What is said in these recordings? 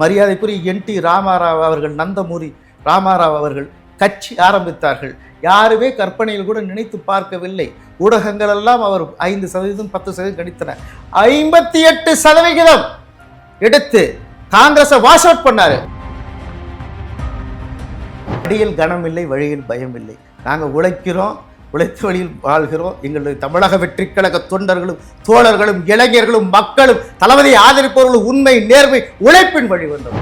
மரியாதைக்குரிய என் டி ராமாராவ் அவர்கள் நந்தமூரி ராமாராவ் அவர்கள் கட்சி ஆரம்பித்தார்கள். யாருமே கற்பனையில் கூட நினைத்து பார்க்கவில்லை. ஊடகங்கள் எல்லாம் அவர் ஐந்து சதவீதம் பத்து சதவீதம் கணித்தன. ஐம்பத்தி எட்டு சதவிகிதம் எடுத்து காங்கிரஸை வாஷ் அவுட் பண்ணாரு. அடியில் கனம் இல்லை வழியில் பயம் இல்லை நாங்கள் உழைக்கிறோம் உழைத்த வழியில் வாழ்கிறோம். எங்களுடைய தமிழக வெற்றிக் கழக தொண்டர்களும் தோழர்களும் இளைஞர்களும் மக்களும் தளபதியை ஆதரிப்பவர்களும் உண்மை நேர்மை உழைப்பின் வழி வந்தோம்.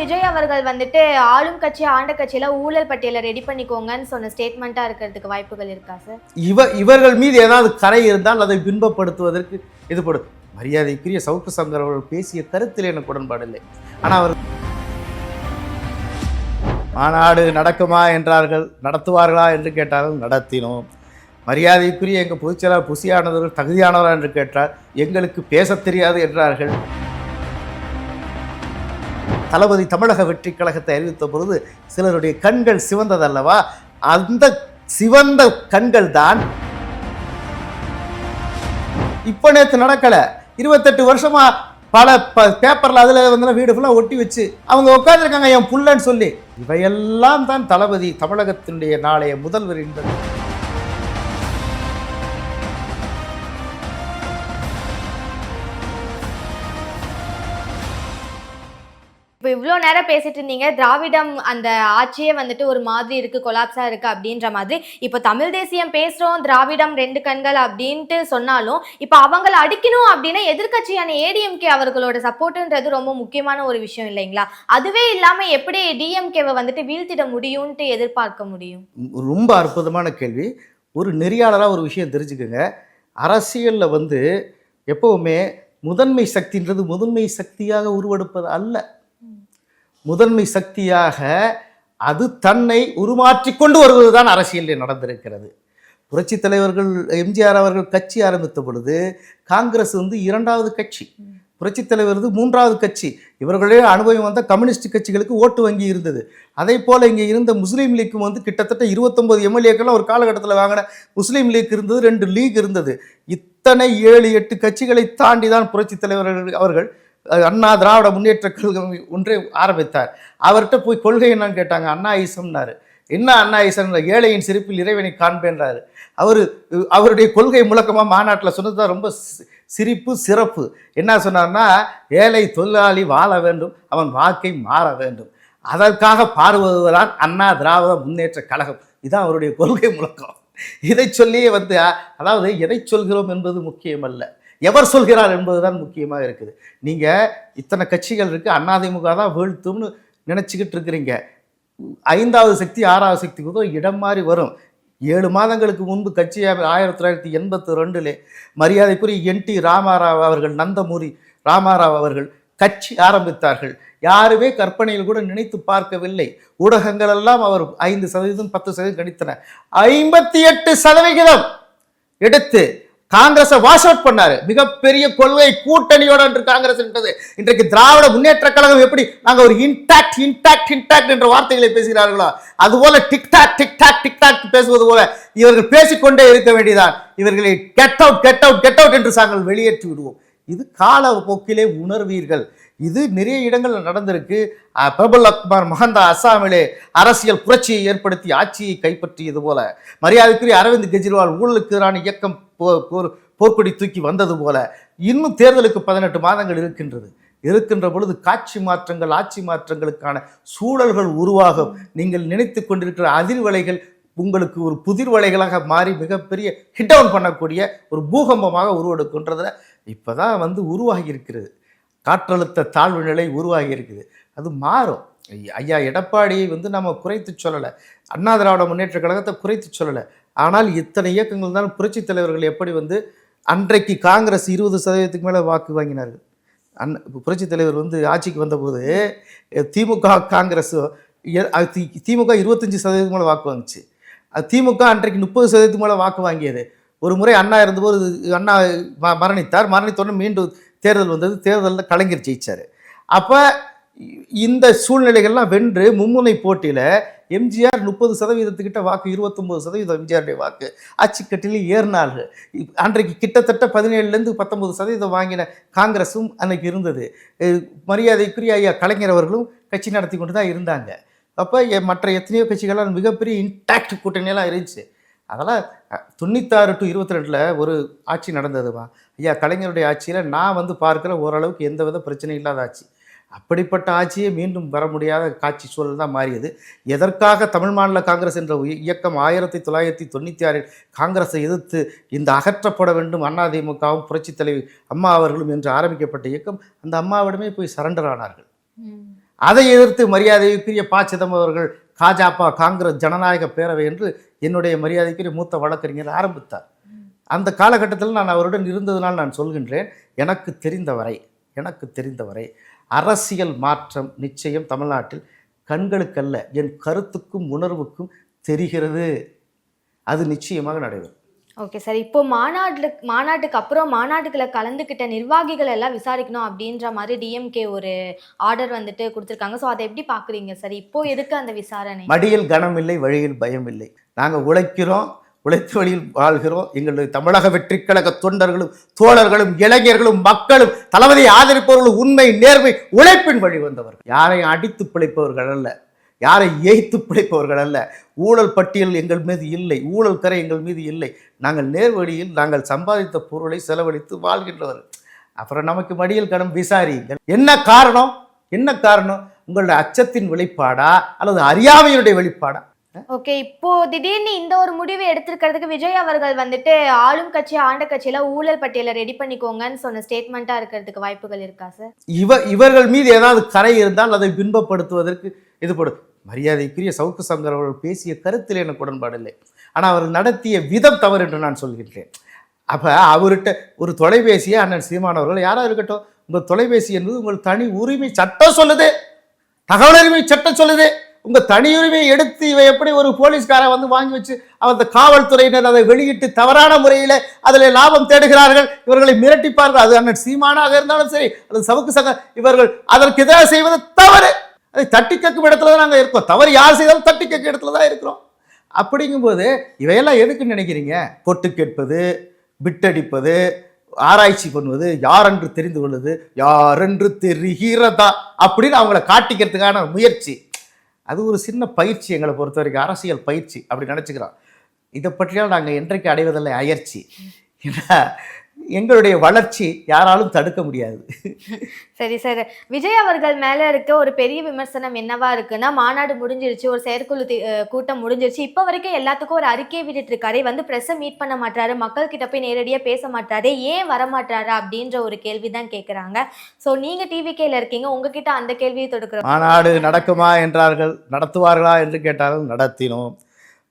விஜய் அவர்கள் வந்துட்டு ஆளும் கட்சி ஆண்ட கட்சியில ஊழல் பட்டியலை ரெடி பண்ணிக்கோங்கன்னு சொன்ன ஸ்டேட்மெண்ட்டா இருக்கிறதுக்கு வாய்ப்புகள் இருக்கா சார் இவ இவர்கள் மீது ஏதாவது கரை இருந்தால் அதை பின்பப்படுத்துவதற்கு இது படும் மரியாதைக்குரிய சவுக்கு சங்கர் அவர்கள் பேசிய கருத்தில் எனக்கு உடன்பாடில்லை ஆனால் அவர் மாநாடு நடக்குமா என்றார்கள் நடத்துவார்களா என்று கேட்டார்கள் நடத்தினோம். மரியாதைக்குரிய எங்கள் பொதுச்செயலாளர் புசியானவர்கள் தகுதியானவரா என்று கேட்டார் எங்களுக்கு பேசத் தெரியாது என்றார்கள். தளபதி தமிழக வெற்றி கழகத்தை அறிவித்த பொழுது சிலருடைய கண்கள் சிவந்ததல்லவா? அந்த சிவந்த கண்கள் தான் இப்போ நேற்று நடக்கலை. இருபத்தெட்டு வருஷமா பல ப பேப்பரில் அதில் வந்து வீடு ஃபுல்லாக ஒட்டி வச்சு அவங்க உட்காந்துருக்காங்க என் புள்ளன்னு சொல்லி. இவையெல்லாம் தான் தளபதி தமிழகத்தினுடைய நாளைய முதல்வர் என்பது. இவ்வளோ நேரம் பேசிட்டு இருந்தீங்க. திராவிடம் அந்த ஆட்சியே வந்துட்டு ஒரு மாதிரி இருக்கு கொலாப்ஸா இருக்கு அப்படின்ற மாதிரி. இப்போ தமிழ் தேசியம் பேசுறோம் திராவிடம் ரெண்டு கண்கள் அப்படின்ட்டு சொன்னாலும் இப்போ அவங்கள அடிக்கணும் அப்படின்னா எதிர்க்கட்சியான ஏடிஎம்கே அவர்களோட சப்போர்ட்டுன்றது ரொம்ப முக்கியமான ஒரு விஷயம் இல்லைங்களா? அதுவே இல்லாம எப்படி டிஎம்கேவை வந்துட்டு வீழ்த்திட முடியும்ட்டு எதிர்பார்க்க முடியும்? ரொம்ப அற்புதமான கேள்வி. ஒரு நெறியாளராக ஒரு விஷயம் தெரிஞ்சுக்கோங்க. அரசியலில் வந்து எப்போவுமே முதன்மை சக்தின்றது முதன்மை சக்தியாக உருவெடுப்பது அல்ல. முதன்மை சக்தியாக அது தன்னை உருமாற்றி கொண்டு வருவது தான் அரசியலில் நடந்திருக்கிறது. புரட்சித் தலைவர்கள் எம்ஜிஆர் அவர்கள் கட்சி ஆரம்பித்த பொழுது காங்கிரஸ் வந்து இரண்டாவது கட்சி. புரட்சித் தலைவர் வந்து மூன்றாவது கட்சி. இவர்களே அனுபவம் வந்த கம்யூனிஸ்ட் கட்சிகளுக்கு ஓட்டு வங்கி இருந்தது. அதே போல் இங்கே இருந்த முஸ்லீம் லீக்கும் வந்து கிட்டத்தட்ட இருபத்தொம்பது எம்எல்ஏக்கெல்லாம் ஒரு காலகட்டத்தில் வாங்கின முஸ்லீம் லீக் இருந்தது ரெண்டு லீக் இருந்தது. இத்தனை ஏழு எட்டு கட்சிகளை தாண்டி தான் புரட்சித் தலைவர்கள் அவர்கள் அண்ணா திராவிட முன்னேற்ற கழகம் ஒன்றை ஆரம்பித்தார். அவர்கிட்ட போய் கொள்கை என்னன்னு கேட்டாங்க. அண்ணா ஈசம்னாரு. என்ன அண்ணா ஈசன் ஏழையின் சிரிப்பில் இறைவனை காண்பேன்றாரு. அவர் அவருடைய கொள்கை முழக்கமாக மாநாட்டில் சொன்னது தான் ரொம்ப சி- சிரிப்பு சிறப்பு. என்ன சொன்னார்னா ஏழை தொழிலாளி வாழ வேண்டும் அவன் வாழ்க்கை மாற வேண்டும். அதற்காக பாடுவதுதான் அண்ணா திராவிட முன்னேற்ற கழகம். இதுதான் அவருடைய கொள்கை முழக்கம். இதை சொல்லியே வந்து அதாவது எதை சொல்கிறோம் என்பது முக்கியமல்ல. எவர் சொல்கிறார் என்பதுதான் முக்கியமாக இருக்குது. நீங்கள் இத்தனை கட்சிகள் இருக்குது அண்ணாதிமுக தான் வீழ்த்தும்னு நினச்சிக்கிட்டு இருக்கிறீங்க. ஐந்தாவது சக்தி ஆறாவது சக்திக்கு கூட இடம் மாறி வரும். ஏழு மாதங்களுக்கு முன்பு கட்சி ஆயிரத்தி தொள்ளாயிரத்தி எண்பத்தி ரெண்டில் மரியாதைக்குரிய என் டி ராமாராவ் அவர்கள் நந்தமூரி ராமாராவ் அவர்கள் கட்சி ஆரம்பித்தார்கள். யாருமே கற்பனையில் கூட நினைத்து பார்க்கவில்லை. ஊடகங்கள் எல்லாம் அவர் ஐந்து சதவீதம் பத்து சதவீதம் கணித்தன. ஐம்பத்தி எட்டு சதவிகிதம் எடுத்து காங்கிரஸை வாஷ் அவுட் பண்ணாரு. மிகப்பெரிய கொள்கை கூட்டணியோட இன்று காங்கிரஸ் என்றது இன்றைக்கு திராவிட முன்னேற்ற கழகம் எப்படி நாங்க ஒரு இன்டாக்ட் இன்டாக்ட் இன்டாக்ட் என்ற வார்த்தைகளை பேசுகிறார்களோ அதுபோல டிக்டாக் டிக்டாக் டிக்டாக் பேசுவது போல இவர்கள் பேசிக்கொண்டே இருக்க வேண்டியதான் இவர்களை get out get out get out என்று நாங்கள் வெளியேற்றி விடுவோம் இது கால போக்கிலே உணர்வீர்கள். இது நிறைய இடங்களில் நடந்திருக்கு. பிரபல பிரபல் அக்மார் மகந்தா அசாமிலே அரசியல் புரட்சியை ஏற்படுத்தி ஆட்சியை கைப்பற்றியது போல மரியாதைக்குரிய அரவிந்த் கெஜ்ரிவால் ஊழலுக்கு எதிரான இயக்கம் போர் போர்க்கொடி தூக்கி வந்தது போல இன்னும் தேர்தலுக்கு பதினெட்டு மாதங்கள் இருக்கின்றது. இருக்கின்ற பொழுது காட்சி மாற்றங்கள் ஆட்சி மாற்றங்களுக்கான சூழல்கள் உருவாகும். நீங்கள் நினைத்து கொண்டிருக்கிற அதிர்வலைகள் உங்களுக்கு ஒரு புதிர்வலைகளாக மாறி மிகப்பெரிய ஹிட் டவுன் பண்ணக்கூடிய ஒரு பூகம்பமாக உருவெடுக்கின்றதில் இப்போ தான் வந்து உருவாகி இருக்கிறது. காற்றழுத்த தாழ்வு நிலை உருவாகி இருக்குது அது மாறும். ஐயா- ஐயா எடப்பாடியை வந்து நம்ம குறைத்து சொல்லலை. அண்ணா திராவிட முன்னேற்ற கழகத்தை குறைத்து சொல்லலை. ஆனால் இத்தனை இயக்கங்கள் தான் புரட்சித் தலைவர்கள் எப்படி வந்து அன்றைக்கு காங்கிரஸ் இருபது சதவீதத்துக்கு மேலே வாக்கு வாங்கினார்கள். அன் புரட்சித் தலைவர் வந்து ஆட்சிக்கு வந்தபோது திமுக காங்கிரஸ் திமுக இருபத்தஞ்சி சதவீதத்துக்கு மேலே வாக்கு வாங்கிச்சு. அது திமுக அன்றைக்கு முப்பது சதவீதத்துக்கு மேலே வாக்கு வாங்கியது. ஒரு முறை அண்ணா இருந்தபோது அண்ணா ம- மரணித்தார். மரணித்தோடனே மீண்டும் தேர்தல் வந்தது தேர்தலில் கலைஞர் ஜெயிச்சார். அப்போ இந்த சூழ்நிலைகள்லாம் வென்று மும்முனை போட்டியில் எம்ஜிஆர் முப்பது சதவீதத்துக்கிட்ட வாக்கு இருபத்தொம்போது சதவீதம் எம்ஜிஆருடைய வாக்கு. ஆட்சிக்கட்டில் ஏறினார்கள். இப்- அன்றைக்கு கிட்டத்தட்ட பதினேழுலேருந்து பத்தொம்பது சதவீதம் வாங்கின காங்கிரஸும் அன்றைக்கு இருந்தது. மரியாதைக்குரிய ஐயா கலைஞர் அவர்களும் கட்சி நடத்தி கொண்டு தான் இருந்தாங்க. அப்போ மற்ற எத்தனையோ கட்சிகள்லாம் மிகப்பெரிய இன்டாக்ட் கூட்டணியெல்லாம் இருந்துச்சு. அதெல்லாம் தொண்ணூத்தாறு டு இருபத்தி ரெண்டில் ஒரு ஆட்சி நடந்ததுமா. ஐயா கலைஞருடைய ஆட்சியில் நான் வந்து பார்க்குற ஓரளவுக்கு எந்த வித பிரச்சனையும் இல்லாத ஆட்சி. அப்படிப்பட்ட ஆட்சியே மீண்டும் வர முடியாத காட்சி சூழல் தான் மாறியது. எதற்காக தமிழ் மாநில காங்கிரஸ் என்ற இயக்கம் ஆயிரத்தி தொள்ளாயிரத்தி தொண்ணூற்றி ஆறில் காங்கிரஸை எதிர்த்து இந்த அகற்றப்பட வேண்டும் அதிமுகவும் புரட்சித் தலைவி அம்மா அவர்களும் என்று ஆரம்பிக்கப்பட்ட இயக்கம் அந்த அம்மாவிடமே போய் சரண்டர் ஆனார்கள். அதை எதிர்த்து மரியாதைக்குரிய ப சிதம்பரவர்கள் காஜாப்பா காங்கிரஸ் ஜனநாயக பேரவை என்று என்னுடைய மரியாதைக்குரிய மூத்த வழக்கறிஞர் ஆரம்பித்தார். அந்த காலகட்டத்தில் நான் அவருடன் இருந்ததனால் நான் சொல்கின்றேன் எனக்கு தெரிந்தவரை எனக்கு தெரிந்தவரை அரசியல் மாற்றம் நிச்சயம் தமிழ்நாட்டில் கண்களுக்கல்ல என் கருத்துக்கும் உணர்வுக்கும் தெரிகிறது. அது நிச்சயமாக நடைபெறும். ஓகே சார் இப்போ மாநாட்டுல மாநாட்டுக்கு அப்புறம் மாநாட்டுக்குள்ள கலந்துக்கிட்ட நிர்வாகிகள் எல்லாம் விசாரிக்கணும் அப்படின்ற மாதிரி டிஎம்கே ஒரு ஆர்டர் வந்துட்டு கொடுத்துருக்காங்க. ஸோ அதை எப்படி பார்க்குறீங்க சார் இப்போ எதுக்கு அந்த விசாரணை? மடியில் கனம் இல்லை வழியில் பயம் இல்லை நாங்கள் உழைக்கிறோம் உழைத்து வழியில் வாழ்கிறோம். எங்களுடைய தமிழக வெற்றிக் கழக தொண்டர்களும் தோழர்களும் இளைஞர்களும் மக்களும் தளபதியை ஆதரிப்பவர்களும் உண்மை நேர்மை உழைப்பின் வழி வந்தவர்கள். யாரையும் அடித்து பிழைப்பவர்கள் அல்ல. யாரை ஏய்த்து பிழைப்பவர்கள் அல்ல. ஊழல் பட்டியல் எங்கள் மீது இல்லை. ஊழல் கரை எங்கள் மீது இல்லை. நாங்கள் நேர் வழியில் நாங்கள் சம்பாதித்த பொருளை செலவழித்து வாழ்கின்றவர்கள். அப்புறம் நமக்கு மடியில் கடன் விசாரியுங்கள். என்ன காரணம்? என்ன காரணம்? உங்களுடைய அச்சத்தின் வெளிப்பாடா? அல்லது அறியாமையினுடைய வெளிப்பாடா? ஓகே இப்போ திடீர்னு இந்த ஒரு முடிவு எடுத்திருக்கிறதுக்கு விஜய் அவர்கள் வந்துட்டு ஆளும் கட்சி ஆண்ட கட்சியில ஊழல் பட்டியலை ரெடி பண்ணிக்கோங்கன்னு சொன்ன ஸ்டேட்மெண்ட்டா இருக்கிறதுக்கு வாய்ப்புகள் இருக்கா சார் இவ இவர்கள் மீது ஏதாவது கரை இருந்தால் அதை பின்பப்படுத்துவதற்கு இது மரியாதைக்குரிய சவுக்கு சங்கர் அவர்கள் பேசிய கருத்தில் எனக்கு உடன்பாடு இல்லை. ஆனால் அவர் நடத்திய விதம் தவறு என்று நான் சொல்கின்றேன். அப்போ அவர்கிட்ட ஒரு தொலைபேசியை அண்ணன் சீமானவர்கள் யாராக இருக்கட்டும் உங்கள் தொலைபேசி என்பது உங்கள் தனி உரிமை சட்டம் சொல்லுது. தகவல் உரிமை சட்டம் சொல்லுது. உங்கள் தனி உரிமையை எடுத்து இவை எப்படி ஒரு போலீஸ்காரன் வந்து வாங்கி வச்சு அந்த காவல்துறையினர் அதை வெளியிட்டு தவறான முறையில் அதில் லாபம் தேடுகிறார்கள் இவர்களை மிரட்டிப்பார்கள். அது அண்ணன் சீமானாக இருந்தாலும் சரி அது சவுக்கு சங்க இவர்கள் அதற்கு எதிராக செய்வது தவறு. அதை தட்டி கேட்கும் இடத்துல தான் நாங்கள் இருக்கோம். தவறு யார் செய்தாலும் தட்டி கேட்கும் இடத்துல தான் இருக்கிறோம். அப்படிங்கும்போது இவையெல்லாம் எதுக்குன்னு நினைக்கிறீங்க? பொட்டு கேட்பது பிட்டடிப்பது ஆராய்ச்சி பண்ணுவது யாரென்று தெரிந்து கொள்வது யாரென்று தெரிகிறதா அப்படின்னு அவங்கள காட்டிக்கிறதுக்கான முயற்சி. அது ஒரு சின்ன பயிற்சி எங்களை பொறுத்த வரைக்கும் அரசியல் பயிற்சி அப்படி நினச்சிக்கிறோம். இதை பற்றியால் நாங்கள் என்றைக்கு அடைவதில்லை அயற்சி. ஏன்னா எங்களுடைய வளர்ச்சி யாராலும் தடுக்க முடியாது. சரி சார். விஜய் அவர்கள் மேல இருக்க ஒரு பெரிய விமர்சனம் என்னவா இருக்குன்னா மாநாடு முடிஞ்சிருச்சு ஒரு செயற்குழு கூட்டம் முடிஞ்சிருச்சு. இப்போ வரைக்கும் எல்லாத்துக்கும் ஒரு அறிக்கை விட்டுட்டு இருக்காரு வந்து பிரஸ்ஸை மீட் பண்ண மாட்டாரு மக்கள் கிட்ட போய் நேரடியா பேச மாட்டாரு ஏன் வர மாட்டாரு அப்படின்ற ஒரு கேள்வி தான் கேக்குறாங்க. ஸோ நீங்க டிவிகேல இருக்கீங்க. உங்ககிட்ட அந்த கேள்வியை தொடுக்கிறோம். மாநாடு நடக்குமா என்றார்கள் நடத்துவார்களா என்று கேட்டார்கள் நடத்தினோம்.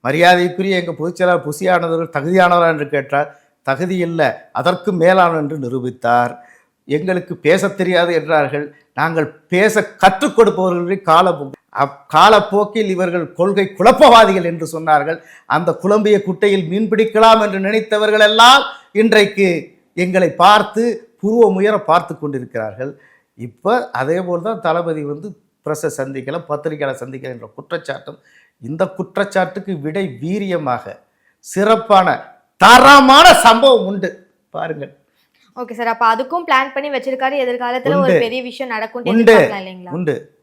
மரியாதைக்குரிய எங்கள் பொதுச்செயலாளர் புசியானவர்கள் தகுதியானவரா என்று கேட்டார். தகுதியில்ல அதற்கும் அதற்கு மேலான என்று நிரூபித்தார். எங்களுக்கு பேசத் தெரியாது என்றார்கள். நாங்கள் பேச கற்றுக் கொடுப்பவர்கள் காலப்போக்கு அப் காலப்போக்கில் இவர்கள் கொள்கை குழப்பவாதிகள் என்று சொன்னார்கள். அந்த குழம்பிய குட்டையில் மீன் பிடிக்கலாம் என்று நினைத்தவர்கள் எல்லாம் இன்றைக்கு எங்களை பார்த்து புருவம் முயற பார்த்து கொண்டிருக்கிறார்கள். இப்போ அதே போல் தான் தளபதி வந்து பிரஸை சந்திக்கல பத்திரிகையாளர் சந்திக்கல என்ற குற்றச்சாட்டும் இந்த குற்றச்சாட்டுக்கு விடை வீரியமாக சிறப்பான தரமான சம்பவம் உண்டு. பாருங்கள். ஓகே சார் அப்ப அதுக்கும் பிளான் பண்ணி வச்சிருக்காரு. எதிர்காலத்துல ஒரு. பெரிய விஷயம் நடக்கும் உண்டு. உண்டு.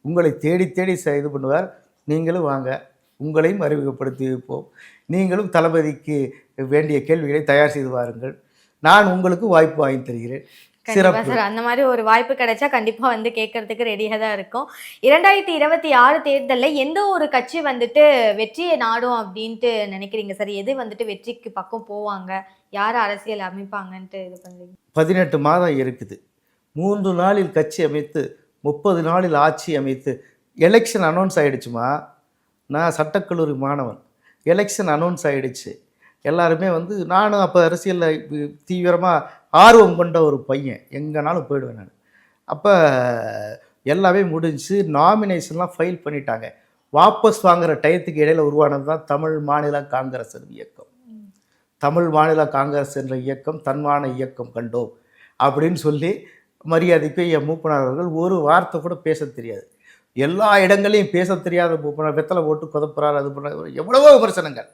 உங்களை தேடி தேடி இது பண்ணுவார். நீங்களும் வாங்க. உங்களையும் அறிமுகப்படுத்தி வைப்போம். நீங்களும் தளபதிக்கு வேண்டிய கேள்விகளை தயார் செய்து வாருங்கள். நான் உங்களுக்கு வாய்ப்பு வாங்கி தருகிறேன். கண்டிப்பா சிறப்பு. சார். அந்த மாதிரி ஒரு வாய்ப்பு கிடைச்சா கண்டிப்பா வந்து கேட்கறதுக்கு ரெடியாக தான் இருக்கும். இரண்டாயிரத்தி இருபத்தி ஆறு தேர்தலில் எந்த ஒரு கட்சி வந்துட்டு வெற்றியை நாடும் அப்படின்ட்டு நினைக்கிறீங்க சார்? எது வந்துட்டு வெற்றிக்கு பக்கம் போவாங்க? யார் அரசியல் அமைப்பாங்கன்ட்டு இது பண்றீங்க? பதினெட்டு மாதம் இருக்குது. மூன்று நாளில் கட்சி அமைத்து முப்பது நாளில் ஆட்சி அமைத்து எலெக்ஷன் அனௌன்ஸ் ஆயிடுச்சுமா? நான் சட்டக்கல்லூரி மாணவன். எலெக்ஷன் அனௌன்ஸ் ஆயிடுச்சு. எல்லாருமே வந்து நானும் அப்போ அரசியலில் தீவிரமாக ஆர்வம் கொண்ட ஒரு பையன். எங்கேனாலும் போயிடுவேன் நான். அப்போ எல்லாமே முடிஞ்சு நாமினேஷன்லாம் ஃபைல் பண்ணிட்டாங்க. வாபஸ் வாங்குகிற டயத்துக்கு இடையில் உருவானது தான் தமிழ் மாநில காங்கிரஸ் இயக்கம். தமிழ் மாநில காங்கிரஸ் என்ற இயக்கம் தன்மான இயக்கம் கண்டோம் அப்படின்னு சொல்லி மரியாதைக்கு என் மூப்பனார் அவர்கள் ஒரு வார்த்தை கூட பேச தெரியாது. எல்லா இடங்களையும் பேச தெரியாத மூப்பனார் வெத்தலை போட்டு குதப்புறார் அது பண்ணுறாரு எவ்வளவோ விமர்சனங்கள்.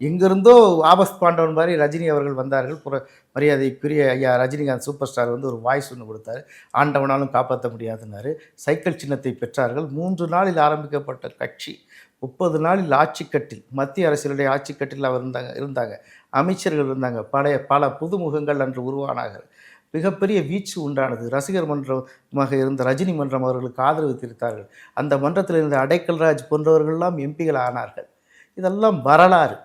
எங்கிருந்தோ ஆபஸ் பாண்டவன் மாதிரி ரஜினி அவர்கள் வந்தார்கள். புற மரியாதைக்குரிய ஐயா ரஜினிகாந்த் சூப்பர் ஸ்டார் வந்து ஒரு வாய்ஸ் ஒன்று கொடுத்தாரு. ஆண்டவனாலும் காப்பாற்ற முடியாதுனாரு சைக்கிள் சின்னத்தை பெற்றார்கள். மூன்று நாளில் ஆரம்பிக்கப்பட்ட கட்சி முப்பது நாளில் ஆட்சிக்கட்டில் மத்திய அரசினுடைய ஆட்சிக்கட்டில் அவர் இருந்தாங்க இருந்தாங்க. அமைச்சர்கள் இருந்தாங்க. பழைய பல புதுமுகங்கள் அன்று உருவானார்கள் மிகப்பெரிய வீச்சு உண்டானது. ரசிகர் மன்றமாக இருந்த ரஜினி மன்றம் அவர்களுக்கு ஆதரவு தெரிவித்தார்கள். அந்த மன்றத்தில் இருந்த அடைக்கல்ராஜ் போன்றவர்கள்லாம் எம்பிகள் ஆனார்கள். இதெல்லாம் வரலாறு.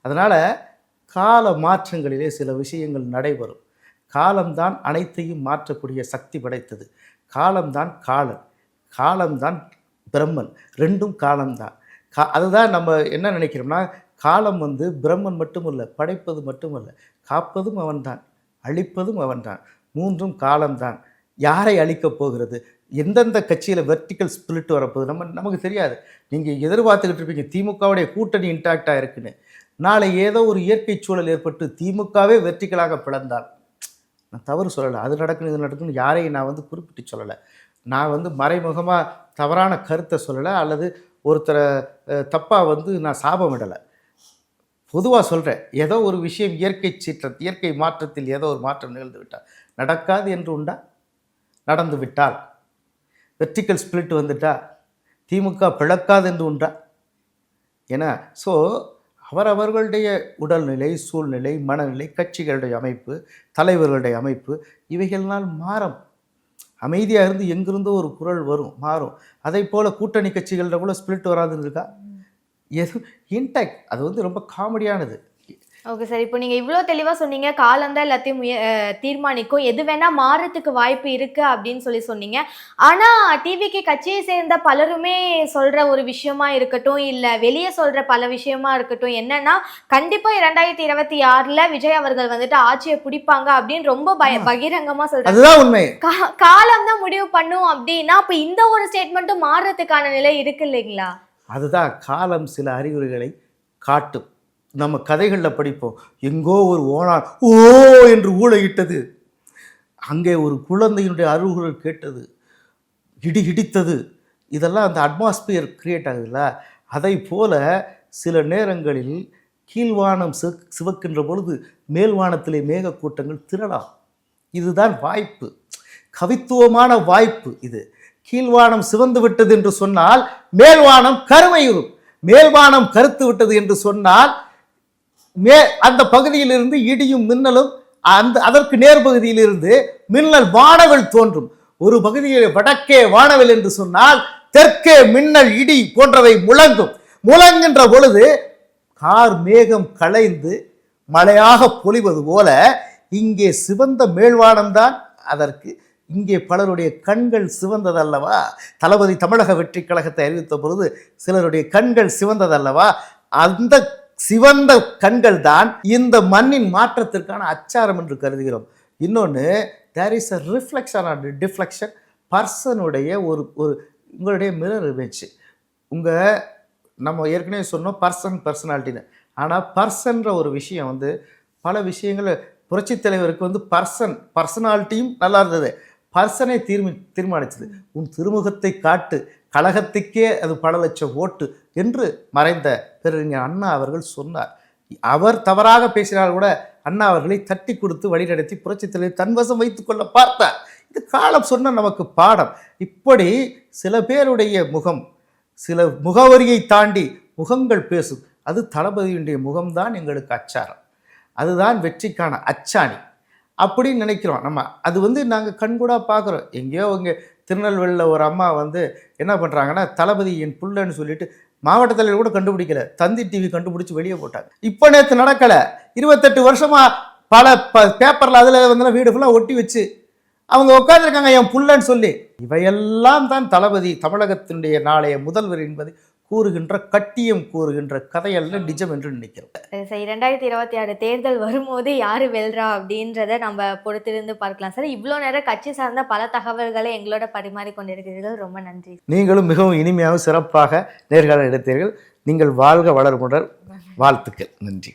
அதனால் கால மாற்றங்களிலே சில விஷயங்கள் நடைபெறும். காலம்தான் அனைத்தையும் மாற்றக்கூடிய சக்தி படைத்தது. காலம்தான் காலன். காலம்தான் பிரம்மன். ரெண்டும் காலம்தான். கா அதுதான் நம்ம என்ன நினைக்கிறோம்னா காலம் வந்து பிரம்மன் மட்டுமல்ல படைப்பது மட்டுமல்ல. காப்பதும் அவன்தான் அழிப்பதும் அவன்தான். மூன்றும் காலம்தான். யாரை அழிக்கப் போகிறது? எந்தெந்த கட்சியில் வெர்டிக்கல் ஸ்பிரிட் வரப்போகுது? நம்ம நமக்கு தெரியாது. நீங்கள் எதிர்பார்த்துக்கிட்டு இருப்பீங்க திமுகவுடைய கூட்டணி இன்டாக்டாக இருக்குன்னு. நாளை ஏதோ ஒரு இயற்கை சூழல் ஏற்பட்டு திமுகவே வெர்டிக்கலாக பிளந்தால். நான் தவறு சொல்லலை. அது நடக்கணும் இது நடக்கணும் யாரையும் நான் வந்து குறிப்பிட்டு சொல்லலை. நான் வந்து மறைமுகமாக தவறான கருத்தை சொல்லலை. அல்லது ஒருத்தரை தப்பாக வந்து நான் சாபம் விடலை பொதுவாக சொல்கிறேன் ஏதோ ஒரு விஷயம் இயற்கை சீற்ற இயற்கை மாற்றத்தில் ஏதோ ஒரு மாற்றம் நிகழ்ந்து விட்டால். நடக்காது என்று உண்டா? நடந்து விட்டால். வெர்டிக்கல் ஸ்பிளிட் வந்துட்டா? திமுக பிளக்காது என்று உண்டா? ஏன்னா ஸோ அவரவர்களுடைய உடல்நிலை சூழ்நிலை மனநிலை கட்சிகளுடைய அமைப்பு தலைவர்களுடைய அமைப்பு இவைகள்னால் மாறும். அமைதியாக இருந்து எங்கிருந்தோ ஒரு குரல் வரும் மாறும். அதே போல் கூட்டணி கட்சிகளில் கூட ஸ்பிரிட் வராதுன்னு இருக்கா? எது இன்டாக்ட் அது வந்து ரொம்ப காமெடியானது ஓகே சார் இப்போ நீங்க இவ்வளோ தெளிவா சொன்னீங்க. காலம் தான் எல்லாத்தையும் தீர்மானிக்கும். எது வேணா மாறத்துக்கு வாய்ப்பு இருக்கு அப்படின்னு சொல்லி சொன்னீங்க. ஆனா டிவிக்கு கட்சியை சேர்ந்த பலருமே சொல்ற ஒரு விஷயமா இருக்கட்டும் இல்ல வெளியே சொல்ற பல விஷயமா இருக்கட்டும் என்னன்னா கண்டிப்பா இரண்டாயிரத்தி இருபத்தி ஆறுல விஜய் அவர்கள் வந்துட்டு ஆட்சியை பிடிப்பாங்க அப்படின்னு ரொம்ப பய பகிரங்கமா சொல்றாங்க. அதுதான் உண்மை. கா- காலம் தான் முடிவு பண்ணும் அப்படின்னா அப்ப இந்த ஒரு ஸ்டேட்மெண்ட்டும் மாறுறதுக்கான நிலை இருக்கு இல்லைங்களா? அதுதான் காலம் சில அறிகுறிகளை காட்டும். நம்ம கதைகளில் படிப்போம். எங்கோ ஒரு ஓனார் ஓ என்று ஊழையிட்டது. அங்கே ஒரு குழந்தையினுடைய அருகுரல் கேட்டது. இடி இடித்தது. இதெல்லாம் அந்த அட்மாஸ்பியர் கிரியேட் ஆகுதுல்ல? அதை போல சில நேரங்களில் கீழ்வானம் சிவ சிவக்கின்ற பொழுது மேல்வானத்திலே மேகக்கூட்டங்கள் திரளாம் இதுதான் வாய்ப்பு. கவித்துவமான வாய்ப்பு இது. கீழ்வானம் சிவந்து விட்டது என்று சொன்னால் மேல்வானம் கருமையுறும். மேல்வானம் கருத்து விட்டது என்று சொன்னால் மே அந்த பகுதியிலிருந்து இடியும் மின்னலும் அந்த அதற்கு நேர் பகுதியிலிருந்து மின்னல் வானவில் தோன்றும். ஒரு பகுதியில் வடக்கே வானவில் என்று சொன்னால் தெற்கே மின்னல் இடி போன்றவை முழங்கும். முழங்குகின்ற பொழுது கார் மேகம் களைந்து மழையாக பொழிவது போல இங்கே சிவந்த மேல்வானம்தான் அதற்கு இங்கே பலருடைய கண்கள் சிவந்ததல்லவா? தளபதி தமிழக வெற்றி கழகத்தை அறிவித்த பொழுது சிலருடைய கண்கள் சிவந்ததல்லவா? அந்த சிவந்த கண்கள் தான் இந்த மண்ணின் மாற்றத்திற்கான அச்சாரம் என்று கருதுகிறோம். இன்னொன்று there is a reflection or deflection பர்சனுடைய ஒரு ஒரு உங்களுடைய மிரர் இமேஜ் உங்கள் நம்ம ஏற்கனவே சொன்னோம் பர்சன் பர்சனாலிட்டின்னு. ஆனால் பர்சன்ற ஒரு விஷயம் வந்து பல விஷயங்கள் புரட்சி தலைவருக்கு வந்து பர்சன் பர்சனாலிட்டியும் நல்லா இருந்தது. பர்சனை தீர்மி தீர்மானிச்சது. உன் திருமுகத்தை காட்டு. கழகத்துக்கே அது பல லட்சம் ஓட்டு என்று மறைந்த பேரறிஞர் அண்ணா அவர்கள் சொன்னார். அவர் தவறாக பேசினால் கூட அண்ணா அவர்களை தட்டி கொடுத்து வழிநடத்தி புரட்சி தலைவர் தன்வசம் வைத்துக்கொள்ள பார்த்தார். இது காலம் சொன்ன நமக்கு பாடம். இப்படி சில பேருடைய முகம் சில முகவரியை தாண்டி முகங்கள் பேசும். அது தளபதியுடைய முகம்தான் எங்களுக்கு அச்சாரம். அதுதான் வெற்றிக்கான அச்சாணி. அப்படின்னு நினைக்கிறோம். நம்ம அது வந்து நாங்கள் கண்கூடாக பார்க்குறோம். எங்கேயோ இங்கே திருநெல்வேலியில் ஒரு அம்மா வந்து என்ன பண்ணுறாங்கன்னா தளபதி என் புள்ளன்னு சொல்லிட்டு மாவட்ட தலைவர் கூட கண்டுபிடிக்கல. தந்தி டிவி கண்டுபிடிச்சி வெளியே போட்டாங்க. இப்போ நேற்று நடக்கலை. இருபத்தெட்டு வருஷமாக பல ப பேப்பரில் அதில் வந்து வீடு ஃபுல்லாக ஒட்டி வச்சு அவங்க உட்காந்துருக்காங்க என் புள்ளன்னு சொல்லி. இவையெல்லாம் தான் தளபதி தமிழகத்தினுடைய நாளைய முதல்வர் என்பதை கூறுகின்ற கட்டியம் கூறுகின்ற கதையல்ல நிஜம் என்று நினைக்கிறோம். சார் இரண்டாயிரத்தி இருபத்தி ஆறு தேர்தல் வரும்போது யாரு வெல்றா அப்படின்றத நம்ம பொறுத்திருந்து பார்க்கலாம். சார் இவ்வளோ நேரம் கட்சி சார்ந்த பல தகவல்களை எங்களோட பரிமாறி கொண்டிருக்கிறீர்கள் ரொம்ப நன்றி. நீங்களும் மிகவும் இனிமையாக சிறப்பாக நேர்காணல் எடுத்தீர்கள். நீங்கள் வாழ்க வளர்முடன் வாழ்த்துக்கள். நன்றி